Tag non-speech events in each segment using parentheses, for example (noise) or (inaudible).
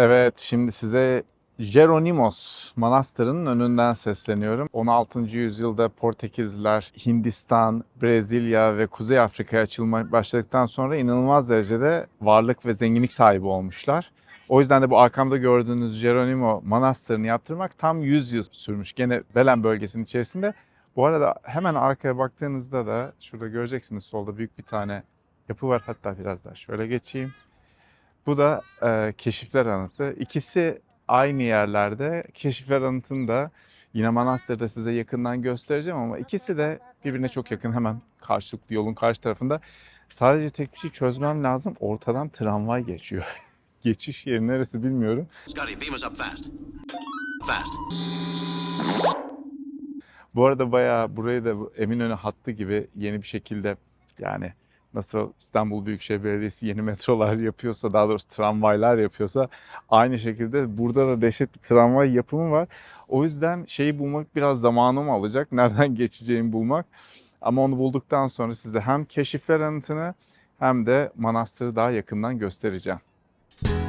Evet, şimdi size Jeronimos Manastırı'nın önünden sesleniyorum. 16. yüzyılda Portekizliler Hindistan, Brezilya ve Kuzey Afrika'ya açılmaya başladıktan sonra inanılmaz derecede varlık ve zenginlik sahibi olmuşlar. O yüzden de bu arkamda gördüğünüz Jeronimo Manastırı'nı yaptırmak tam 100 yıl sürmüş. Gene Belen bölgesinin içerisinde. Bu arada hemen arkaya baktığınızda da şurada göreceksiniz solda büyük bir tane yapı var. Hatta biraz daha şöyle geçeyim. Bu da e, Keşifler Anıtı. İkisi aynı yerlerde. Keşifler Anıtı'nı da yine Manastır'da size yakından göstereceğim ama ikisi de birbirine çok yakın. Hemen karşılıklı yolun karşı tarafında. Sadece tek bir şey çözmem lazım. Ortadan tramvay geçiyor. (laughs) Geçiş yeri neresi bilmiyorum. Bu arada bayağı burayı da Eminönü hattı gibi yeni bir şekilde yani nasıl İstanbul Büyükşehir Belediyesi yeni metrolar yapıyorsa daha doğrusu tramvaylar yapıyorsa aynı şekilde burada da dehşet bir tramvay yapımı var. O yüzden şeyi bulmak biraz zamanımı alacak. (laughs) Nereden geçeceğimi bulmak. Ama onu bulduktan sonra size hem keşifler anıtını hem de manastırı daha yakından göstereceğim. Şimdi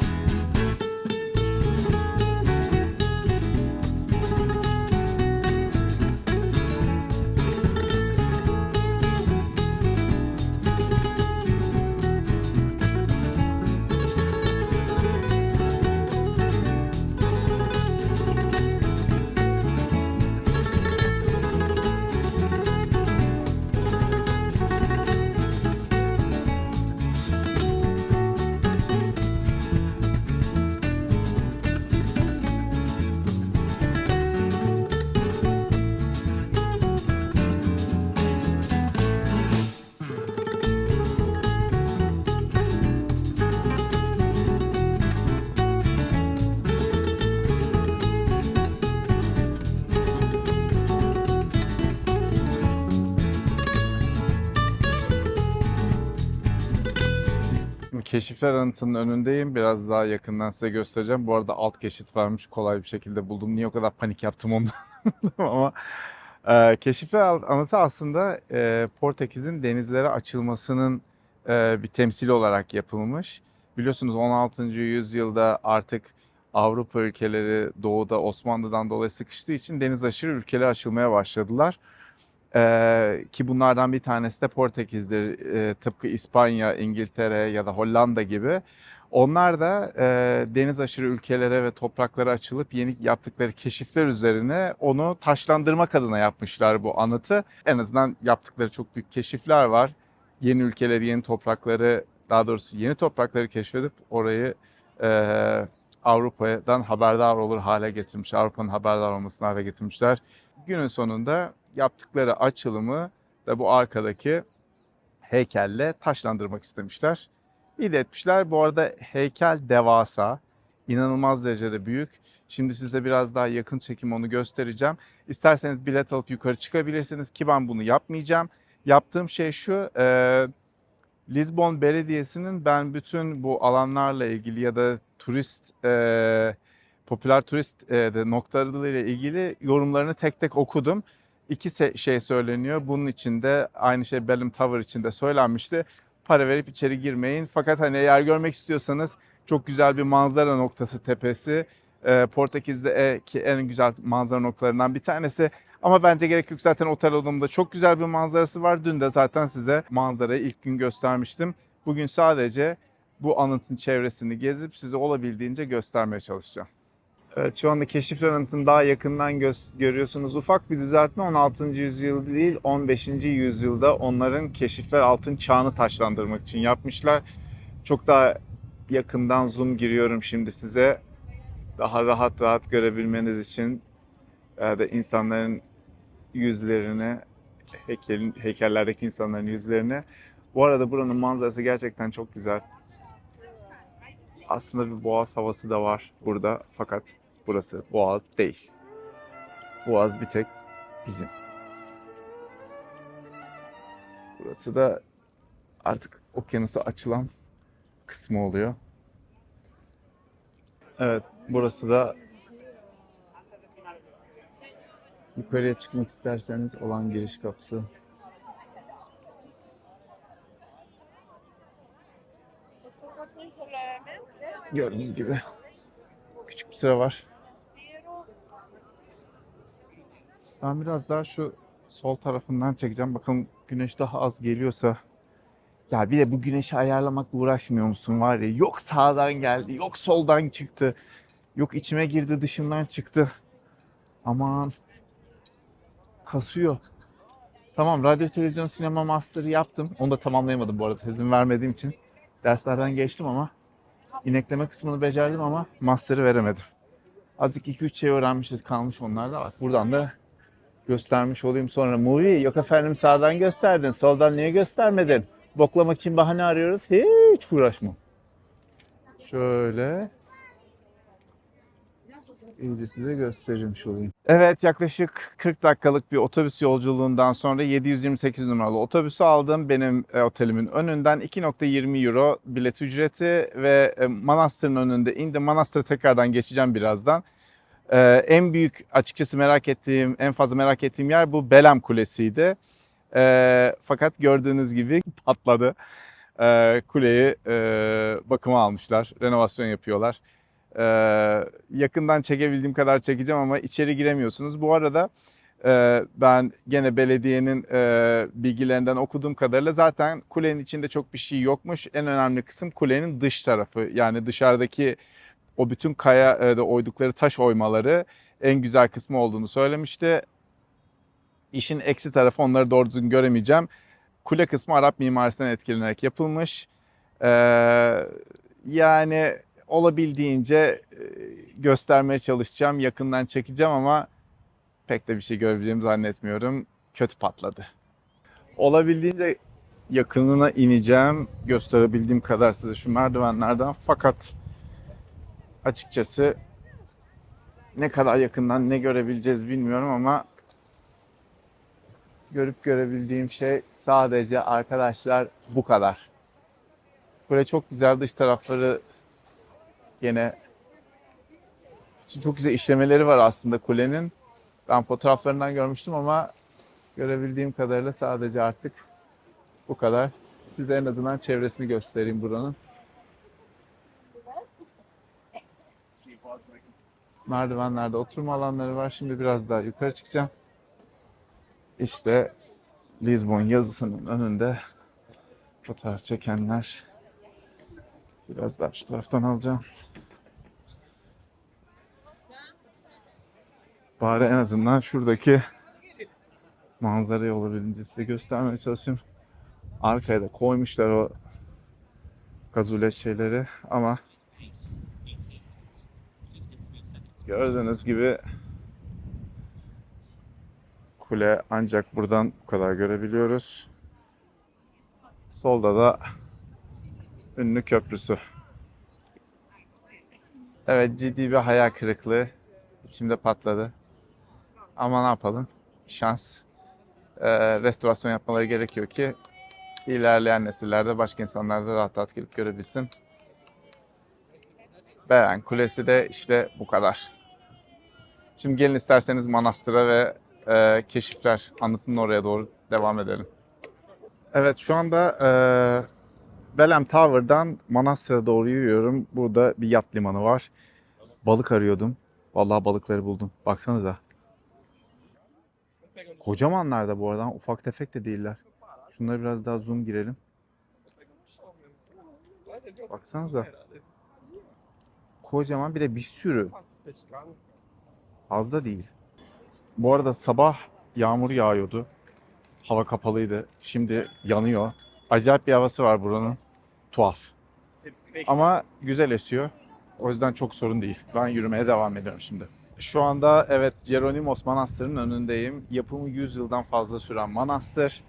Keşifler Anıtı'nın önündeyim. Biraz daha yakından size göstereceğim. Bu arada alt geçit varmış. Kolay bir şekilde buldum. Niye o kadar panik yaptım ondan (laughs) ama e, Keşifler Anıtı aslında e, Portekiz'in denizlere açılmasının e, bir temsili olarak yapılmış. Biliyorsunuz 16. yüzyılda artık Avrupa ülkeleri doğuda Osmanlı'dan dolayı sıkıştığı için deniz aşırı ülkelere açılmaya başladılar. Ee, ki bunlardan bir tanesi de Portekiz'dir. Ee, tıpkı İspanya, İngiltere ya da Hollanda gibi. Onlar da e, deniz aşırı ülkelere ve topraklara açılıp yeni yaptıkları keşifler üzerine onu taşlandırmak adına yapmışlar bu anıtı. En azından yaptıkları çok büyük keşifler var. Yeni ülkeleri, yeni toprakları, daha doğrusu yeni toprakları keşfedip orayı e, Avrupa'dan haberdar olur hale getirmiş. Avrupa'nın haberdar olmasını hale getirmişler. Günün sonunda yaptıkları açılımı da bu arkadaki heykelle taşlandırmak istemişler. İyi de etmişler. Bu arada heykel devasa. inanılmaz derecede büyük. Şimdi size biraz daha yakın çekim onu göstereceğim. İsterseniz bilet alıp yukarı çıkabilirsiniz ki ben bunu yapmayacağım. Yaptığım şey şu. E, Lisbon Belediyesi'nin ben bütün bu alanlarla ilgili ya da turist e, popüler turist e, noktalarıyla ilgili yorumlarını tek tek okudum. İki şey söyleniyor. Bunun içinde aynı şey Belém Tower içinde söylenmişti. Para verip içeri girmeyin. Fakat hani eğer görmek istiyorsanız çok güzel bir manzara noktası tepesi. E, Portekiz'de e, ki en güzel manzara noktalarından bir tanesi. Ama bence gerek yok zaten otel odamda çok güzel bir manzarası var. Dün de zaten size manzarayı ilk gün göstermiştim. Bugün sadece bu anıtın çevresini gezip size olabildiğince göstermeye çalışacağım. Evet şu anda Keşifler Anıtı'nı daha yakından gö- görüyorsunuz. Ufak bir düzeltme 16. yüzyıl değil 15. yüzyılda onların keşifler altın çağını taşlandırmak için yapmışlar. Çok daha yakından zoom giriyorum şimdi size. Daha rahat rahat görebilmeniz için e, de insanların yüzlerini, heykelin, heykellerdeki insanların yüzlerini. Bu arada buranın manzarası gerçekten çok güzel. Aslında bir boğaz havası da var burada fakat burası boğaz değil. Boğaz bir tek bizim. Burası da artık okyanusa açılan kısmı oluyor. Evet, burası da yukarıya çıkmak isterseniz olan giriş kapısı. Gördüğünüz gibi sıra var. Ben biraz daha şu sol tarafından çekeceğim. Bakın güneş daha az geliyorsa. Ya bir de bu güneşi ayarlamakla uğraşmıyor musun var ya. Yok sağdan geldi, yok soldan çıktı. Yok içime girdi, dışımdan çıktı. Aman. Kasıyor. Tamam radyo televizyon sinema master'ı yaptım. Onu da tamamlayamadım bu arada tezimi vermediğim için. Derslerden geçtim ama inekleme kısmını becerdim ama master'ı veremedim. Azıcık 2-3 şey öğrenmişiz kalmış onlar da var. Buradan da göstermiş olayım sonra. Movie yok efendim sağdan gösterdin soldan niye göstermedin? Boklamak için bahane arıyoruz. Hiç uğraşma. Şöyle iyice size göstermiş olayım. Evet yaklaşık 40 dakikalık bir otobüs yolculuğundan sonra 728 numaralı otobüsü aldım. Benim e, otelimin önünden 2.20 euro bilet ücreti ve e, Manastır'ın önünde indim. Manastır'a tekrardan geçeceğim birazdan. Ee, en büyük açıkçası merak ettiğim, en fazla merak ettiğim yer bu Belem Kulesi'ydi. Ee, fakat gördüğünüz gibi patladı. Ee, kuleyi e, bakıma almışlar, renovasyon yapıyorlar. Ee, yakından çekebildiğim kadar çekeceğim ama içeri giremiyorsunuz. Bu arada e, ben gene belediyenin e, bilgilerinden okuduğum kadarıyla zaten kulenin içinde çok bir şey yokmuş. En önemli kısım kulenin dış tarafı. Yani dışarıdaki o bütün kaya e, da oydukları taş oymaları en güzel kısmı olduğunu söylemişti. İşin eksi tarafı onları doğru düzgün göremeyeceğim. Kule kısmı Arap mimarisinden etkilenerek yapılmış. Ee, yani olabildiğince e, göstermeye çalışacağım, yakından çekeceğim ama pek de bir şey görebileceğimi zannetmiyorum. Kötü patladı. Olabildiğince yakınına ineceğim, gösterebildiğim kadar size şu merdivenlerden. Fakat açıkçası ne kadar yakından ne görebileceğiz bilmiyorum ama görüp görebildiğim şey sadece arkadaşlar bu kadar. Böyle çok güzel dış tarafları yine çok güzel işlemeleri var aslında kulenin. Ben fotoğraflarından görmüştüm ama görebildiğim kadarıyla sadece artık bu kadar. Size en azından çevresini göstereyim buranın. Merdivenlerde oturma alanları var. Şimdi biraz daha yukarı çıkacağım. İşte Lisbon yazısının önünde fotoğraf çekenler. Biraz daha şu taraftan alacağım. Bari en azından şuradaki manzarayı olabildiğince size göstermeye çalışayım. Arkaya da koymuşlar o gazule şeyleri ama Gördüğünüz gibi kule ancak buradan bu kadar görebiliyoruz. Solda da ünlü köprüsü. Evet ciddi bir hayal kırıklığı. İçimde patladı. Ama ne yapalım? Şans. Ee, restorasyon yapmaları gerekiyor ki ilerleyen nesillerde başka insanlar da rahat rahat gelip görebilsin. Beren Kulesi de işte bu kadar. Şimdi gelin isterseniz manastıra ve e, keşifler anlatımın oraya doğru devam edelim. Evet şu anda e, Belem Tower'dan Manastır'a doğru yürüyorum. Burada bir yat limanı var. Balık arıyordum. Vallahi balıkları buldum. Baksanıza. Kocamanlar da bu arada. Ufak tefek de değiller. Şunlara biraz daha zoom girelim. Baksanıza. Kocaman bir de bir sürü. Az da değil. Bu arada sabah yağmur yağıyordu. Hava kapalıydı. Şimdi yanıyor. Acayip bir havası var buranın. Tuhaf. Ama güzel esiyor. O yüzden çok sorun değil. Ben yürümeye devam ediyorum şimdi. Şu anda evet Jeronimos Manastırı'nın önündeyim. Yapımı 100 yıldan fazla süren manastır.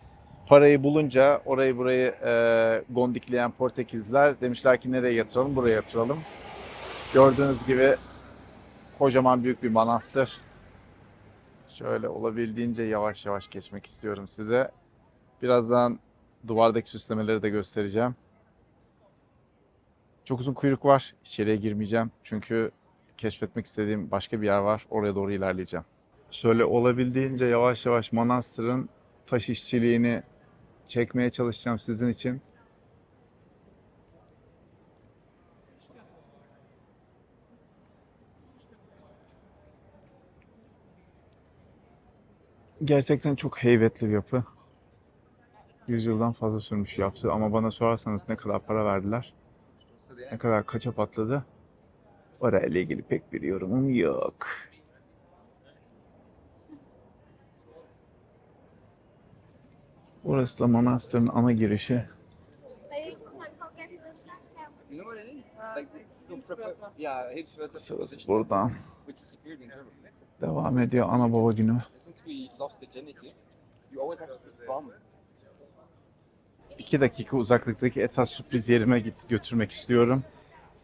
Parayı bulunca orayı burayı e, gondikleyen Portekizler demişler ki nereye yatıralım? Buraya yatıralım. Gördüğünüz gibi kocaman büyük bir manastır. Şöyle olabildiğince yavaş yavaş geçmek istiyorum size. Birazdan duvardaki süslemeleri de göstereceğim. Çok uzun kuyruk var. İçeriye girmeyeceğim. Çünkü keşfetmek istediğim başka bir yer var. Oraya doğru ilerleyeceğim. Şöyle olabildiğince yavaş yavaş manastırın taş işçiliğini çekmeye çalışacağım sizin için. Gerçekten çok heybetli bir yapı. Yüzyıldan fazla sürmüş yaptı ama bana sorarsanız ne kadar para verdiler, ne kadar kaça patladı, orayla ilgili pek bir yorumum yok. Burası da manastırın ana girişi. Sırası buradan devam ediyor ana baba günü. İki dakika uzaklıktaki esas sürpriz yerime git götürmek istiyorum.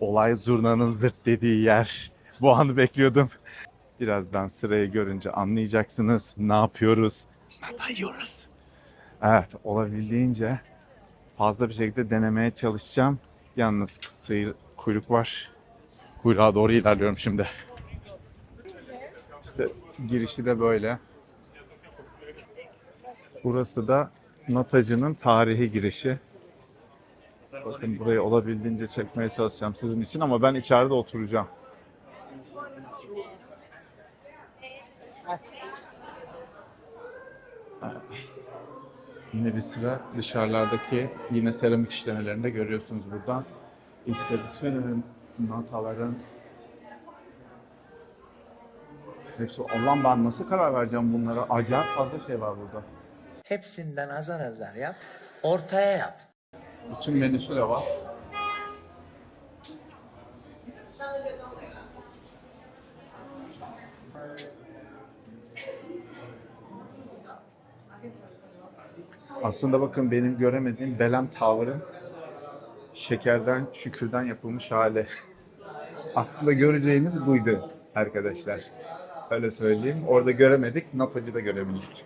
Olay zurnanın zırt dediği yer. Bu anı bekliyordum. Birazdan sırayı görünce anlayacaksınız. Ne yapıyoruz? Natayıyoruz. Evet, olabildiğince fazla bir şekilde denemeye çalışacağım. Yalnız sıyır, kuyruk var. Kuyruğa doğru ilerliyorum şimdi. Girişi de böyle. Burası da Natacı'nın tarihi girişi. Bakın burayı olabildiğince çekmeye çalışacağım sizin için ama ben içeride oturacağım. Yine bir sıra dışarılardaki yine seramik işlemelerinde görüyorsunuz buradan. İşte bütün nataların hepsi Allah'ım ben nasıl karar vereceğim bunlara? Acayip fazla şey var burada. Hepsinden azar azar yap. Ortaya yap. Bütün menüsü de var. Aslında bakın benim göremediğim Belem Tower'ın şekerden, şükürden yapılmış hali. (laughs) Aslında göreceğiniz buydu arkadaşlar. Öyle söyleyeyim. Orada göremedik, Napacı'da görebildik.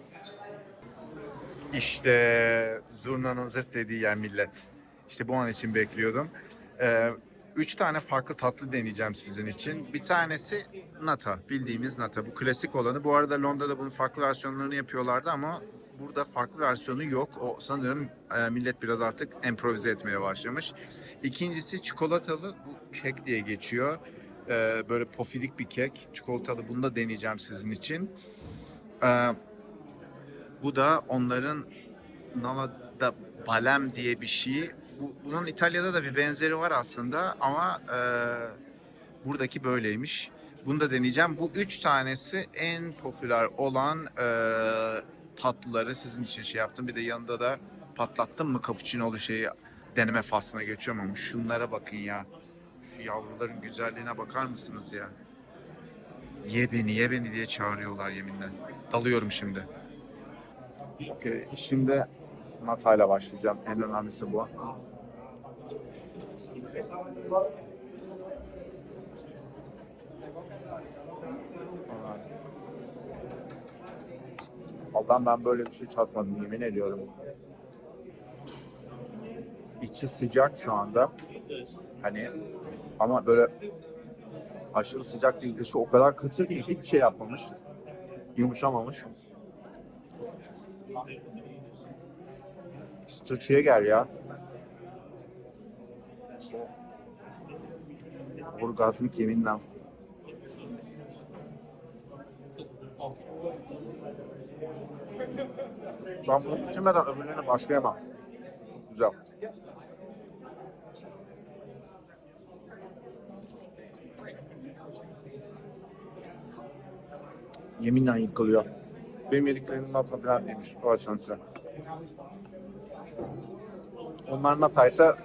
İşte zurnanın zırt dediği yer millet. İşte bu an için bekliyordum. Ee, üç tane farklı tatlı deneyeceğim sizin için. Bir tanesi nata, bildiğimiz nata. Bu klasik olanı. Bu arada Londra'da bunun farklı versiyonlarını yapıyorlardı ama burada farklı versiyonu yok. O sanırım e, millet biraz artık improvize etmeye başlamış. İkincisi çikolatalı bu kek diye geçiyor. Ee, böyle pofidik bir kek. Çikolatalı bunu da deneyeceğim sizin için. Ee, bu da onların Nala'da balem diye bir şey. Bu, bunun İtalya'da da bir benzeri var aslında ama e, buradaki böyleymiş. Bunu da deneyeceğim. Bu üç tanesi en popüler olan e, tatlıları sizin için şey yaptım. Bir de yanında da patlattım mı cappuccino'lu şeyi deneme faslına geçiyorum ama şunlara bakın ya. Şu yavruların güzelliğine bakar mısınız ya? Ye beni, ye beni diye çağırıyorlar yeminle. Dalıyorum şimdi. Okey, şimdi Nata'yla başlayacağım. En önemlisi bu. Allah'ım ben böyle bir şey tatmadım yemin ediyorum. İçi sıcak şu anda. Hani ama böyle aşırı sıcak değil. Dışı o kadar kıtır ki hiç şey yapmamış. Yumuşamamış. Türkiye'ye gel ya. Orgazmik yeminle. Ben bunu bitirmeden öbürlerine başlayamam. Çok güzel. Yeminle yıkılıyor. Benim yediklerimden altına falan değilmiş. O size. Onlar nataysa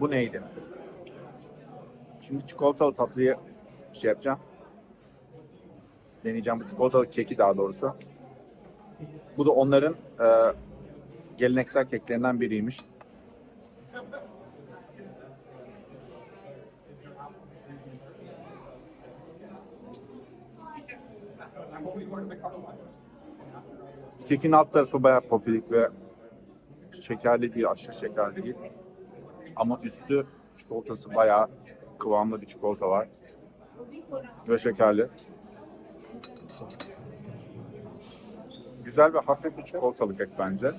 bu neydi? Şimdi çikolatalı tatlıyı şey yapacağım. Deneyeceğim bu çikolatalı keki daha doğrusu. Bu da onların e, geleneksel keklerinden biriymiş. Kekin alt tarafı bayağı pofidik ve şekerli değil, aşırı şekerli değil. Ama üstü çikolatası bayağı kıvamlı bir çikolata var. Ve şekerli. Güzel ve hafif bir çikolatalı kek bence.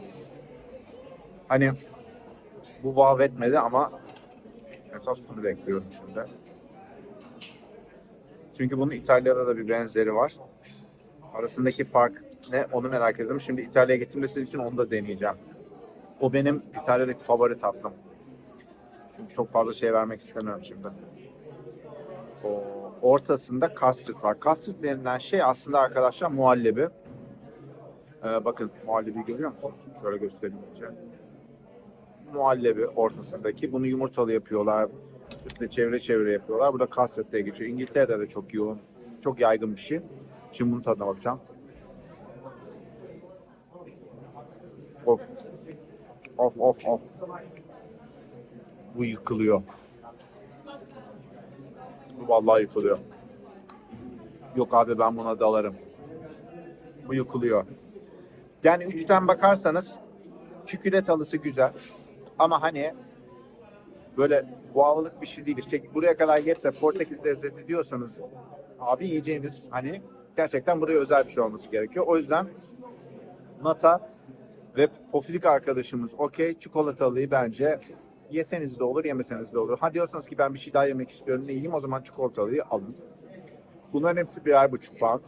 Hani bu vav etmedi ama esas bunu bekliyorum şimdi. Çünkü bunun İtalya'da da bir benzeri var. Arasındaki fark ne onu merak ediyorum. Şimdi İtalya'ya gittiğimde sizin için onu da deneyeceğim. O benim İtalya'daki favori tatlım. Çünkü çok fazla şey vermek istemiyorum şimdi. O, ortasında custard var. Custard denilen şey aslında arkadaşlar muhallebi. Ee, bakın muhallebi görüyor musunuz? Şöyle göstereyim. Muhallebi ortasındaki. Bunu yumurtalı yapıyorlar. Sütle çevre çevre yapıyorlar. Bu da custard diye geçiyor. İngiltere'de de çok yoğun, çok yaygın bir şey. Şimdi bunun tadına bakacağım. Of. Of of of. Bu yıkılıyor. Bu vallahi yıkılıyor. Yok abi ben buna dalarım. Bu yıkılıyor. Yani üçten bakarsanız çikolat halısı güzel. Ama hani böyle bağlılık bir şey değil. İşte buraya kadar gelip Portekiz lezzeti diyorsanız abi yiyeceğiniz hani gerçekten buraya özel bir şey olması gerekiyor. O yüzden Nata ve Pofidik arkadaşımız okey çikolatalıyı bence yeseniz de olur yemeseniz de olur. Ha diyorsanız ki ben bir şey daha yemek istiyorum ne yiyeyim o zaman çikolatalıyı alın. Bunların hepsi birer buçuk pound.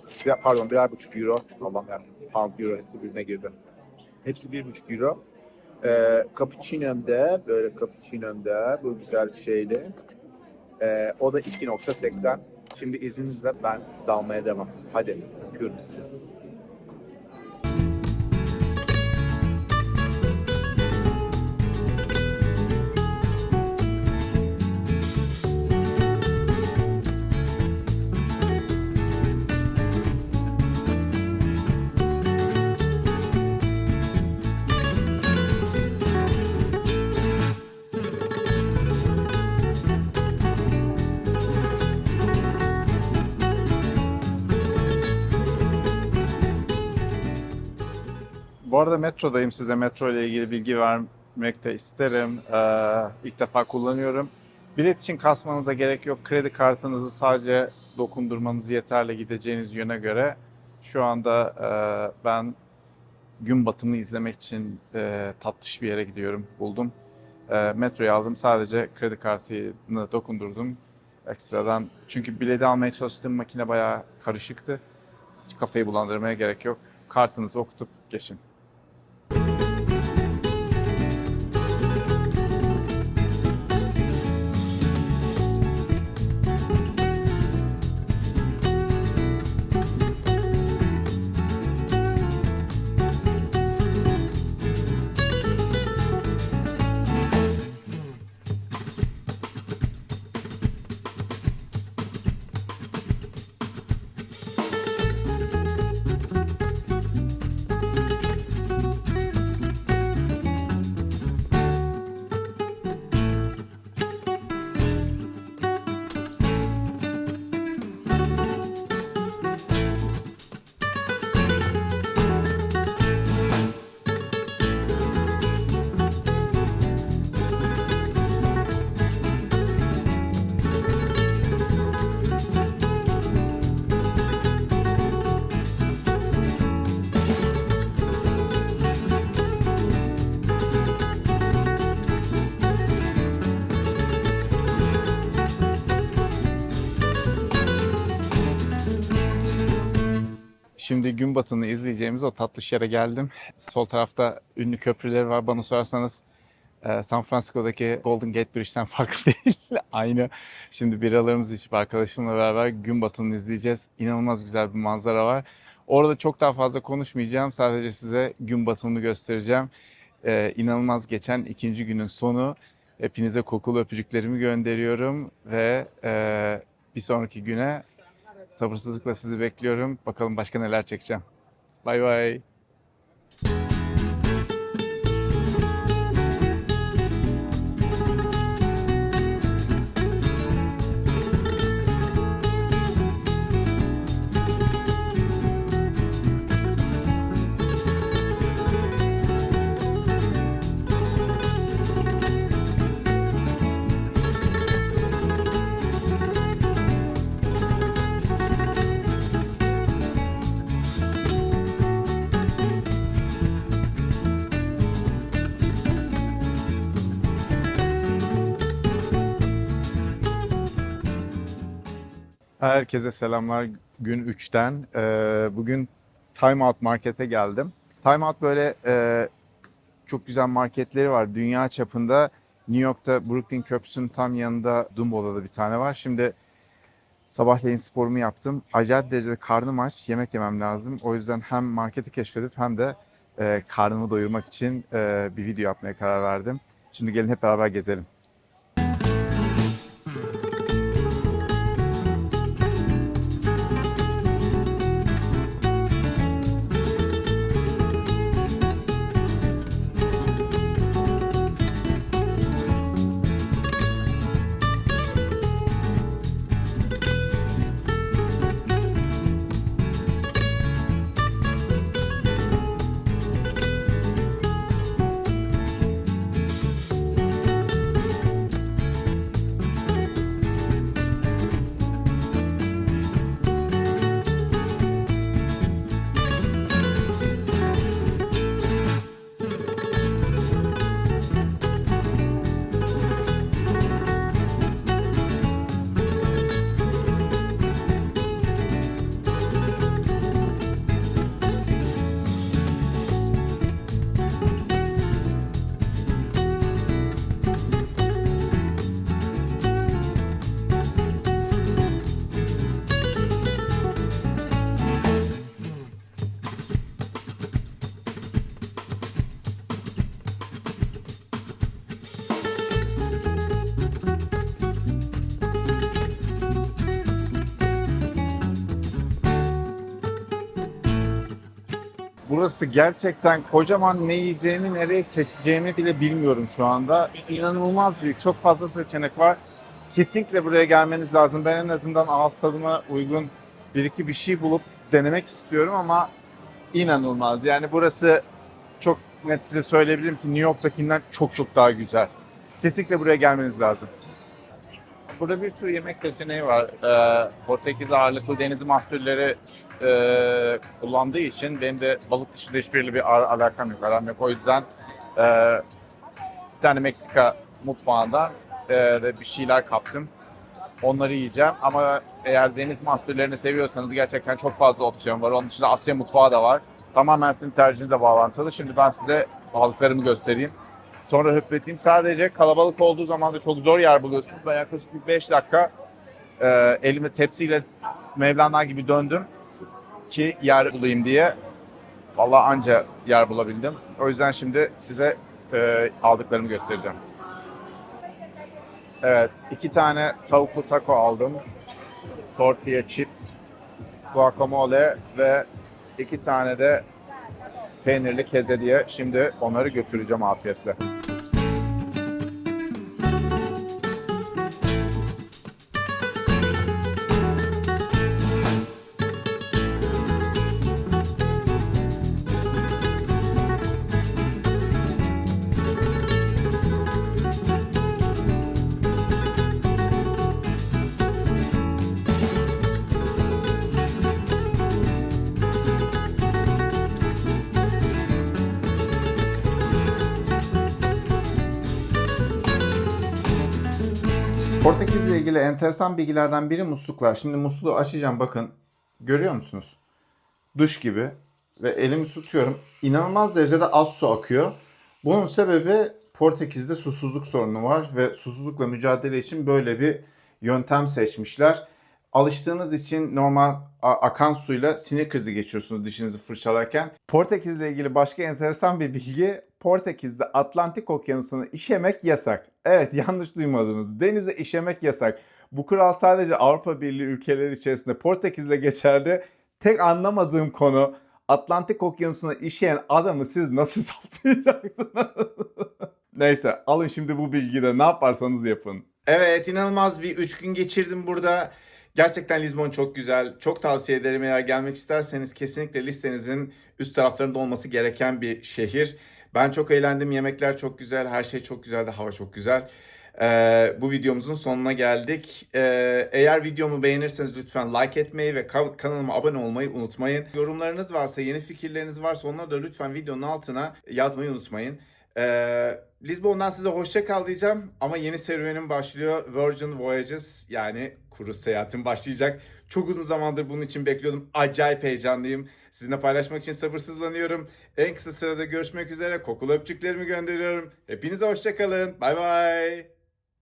Pardon birer buçuk euro. Allah'ım ya. Pound euro hepsi birbirine girdi. Hepsi bir buçuk euro. Ee, cappuccino'mda böyle cappuccino'mda bu güzel şeyli. Ee, o da 2.80. Şimdi izninizle ben dalmaya devam. Hadi öpüyorum sizi. Arada metrodayım. Size metro ile ilgili bilgi vermek de isterim. Ee, ilk defa kullanıyorum. Bilet için kasmanıza gerek yok. Kredi kartınızı sadece dokundurmanız yeterli gideceğiniz yöne göre. Şu anda e, ben gün batımı izlemek için e, tatlış bir yere gidiyorum. Buldum. E, metroyu aldım. Sadece kredi kartını dokundurdum. Ekstradan. Çünkü bileti almaya çalıştığım makine bayağı karışıktı. Hiç kafayı bulandırmaya gerek yok. Kartınızı okutup geçin. Şimdi gün batımını izleyeceğimiz o tatlış yere geldim. Sol tarafta ünlü köprüleri var. Bana sorarsanız e, San Francisco'daki Golden Gate Bridge'den (laughs) farklı değil. Aynı. Şimdi biralarımızı içip arkadaşımla beraber gün batımını izleyeceğiz. İnanılmaz güzel bir manzara var. Orada çok daha fazla konuşmayacağım. Sadece size gün batımını göstereceğim. E, inanılmaz geçen ikinci günün sonu. Hepinize kokulu öpücüklerimi gönderiyorum ve e, bir sonraki güne Sabırsızlıkla sizi bekliyorum. Bakalım başka neler çekeceğim. Bay bay. Herkese selamlar. gün 3'ten. Ee, bugün Time Out Market'e geldim. Time Out böyle e, çok güzel marketleri var. Dünya çapında New York'ta Brooklyn Köprüsü'nün tam yanında Dumbo'da da bir tane var. Şimdi sabahleyin sporumu yaptım. Acayip derecede karnım aç. Yemek yemem lazım. O yüzden hem marketi keşfedip hem de e, karnımı doyurmak için e, bir video yapmaya karar verdim. Şimdi gelin hep beraber gezelim. Burası gerçekten kocaman ne yiyeceğimi, nereye seçeceğimi bile bilmiyorum şu anda. İnanılmaz büyük, çok fazla seçenek var. Kesinlikle buraya gelmeniz lazım. Ben en azından ağız tadıma uygun bir iki bir şey bulup denemek istiyorum ama inanılmaz. Yani burası çok net size söyleyebilirim ki New York'takinden çok çok daha güzel. Kesinlikle buraya gelmeniz lazım. Burada bir sürü yemek seçeneği var. Ee, Portekiz ağırlıklı deniz mahsulleri e, kullandığı için benim de balık dışında hiçbiriyle bir al- alakam yok, aram yok. O yüzden e, bir tane Meksika mutfağından e, bir şeyler kaptım. Onları yiyeceğim ama eğer deniz mahsullerini seviyorsanız gerçekten çok fazla opsiyon var. Onun dışında Asya mutfağı da var. Tamamen sizin tercihinizle bağlantılı. Şimdi ben size balıklarımı göstereyim. Sonra hüpleteyim. Sadece kalabalık olduğu zaman da çok zor yer buluyorsunuz. Ben yaklaşık bir 5 dakika e, elimi tepsiyle Mevlana gibi döndüm ki yer bulayım diye. Vallahi anca yer bulabildim. O yüzden şimdi size e, aldıklarımı göstereceğim. Evet, iki tane tavuklu taco aldım. Tortilla chips, guacamole ve iki tane de peynirli keze diye şimdi onları götüreceğim afiyetle. Portekiz ile ilgili enteresan bilgilerden biri musluklar. Şimdi musluğu açacağım bakın. Görüyor musunuz? Duş gibi. Ve elimi tutuyorum. İnanılmaz derecede az su akıyor. Bunun sebebi Portekiz'de susuzluk sorunu var ve susuzlukla mücadele için böyle bir yöntem seçmişler. Alıştığınız için normal akan suyla sinir krizi geçiyorsunuz dişinizi fırçalarken. Portekiz'le ilgili başka enteresan bir bilgi. Portekiz'de Atlantik Okyanusu'na işemek yasak. Evet (laughs) yanlış duymadınız. Denize işemek yasak. Bu kural sadece Avrupa Birliği ülkeleri içerisinde Portekiz'le geçerli. Tek anlamadığım konu Atlantik Okyanusu'na işeyen adamı siz nasıl (laughs) saptayacaksınız? (laughs) Neyse alın şimdi bu bilgiyi de ne yaparsanız yapın. Evet inanılmaz bir 3 gün geçirdim burada. Gerçekten Lizbon çok güzel. Çok tavsiye ederim eğer gelmek isterseniz kesinlikle listenizin üst taraflarında olması gereken bir şehir. Ben çok eğlendim. Yemekler çok güzel. Her şey çok güzeldi. Hava çok güzel. Ee, bu videomuzun sonuna geldik. Ee, eğer videomu beğenirseniz lütfen like etmeyi ve ka- kanalıma abone olmayı unutmayın. Yorumlarınız varsa, yeni fikirleriniz varsa onları da lütfen videonun altına yazmayı unutmayın. Ee, Lisbon'dan size hoşça kal diyeceğim ama yeni serüvenim başlıyor. Virgin Voyages yani kuru seyahatim başlayacak. Çok uzun zamandır bunun için bekliyordum. Acayip heyecanlıyım. Sizinle paylaşmak için sabırsızlanıyorum. En kısa sırada görüşmek üzere. Kokulu öpücüklerimi gönderiyorum. Hepinize hoşçakalın. Bay bay.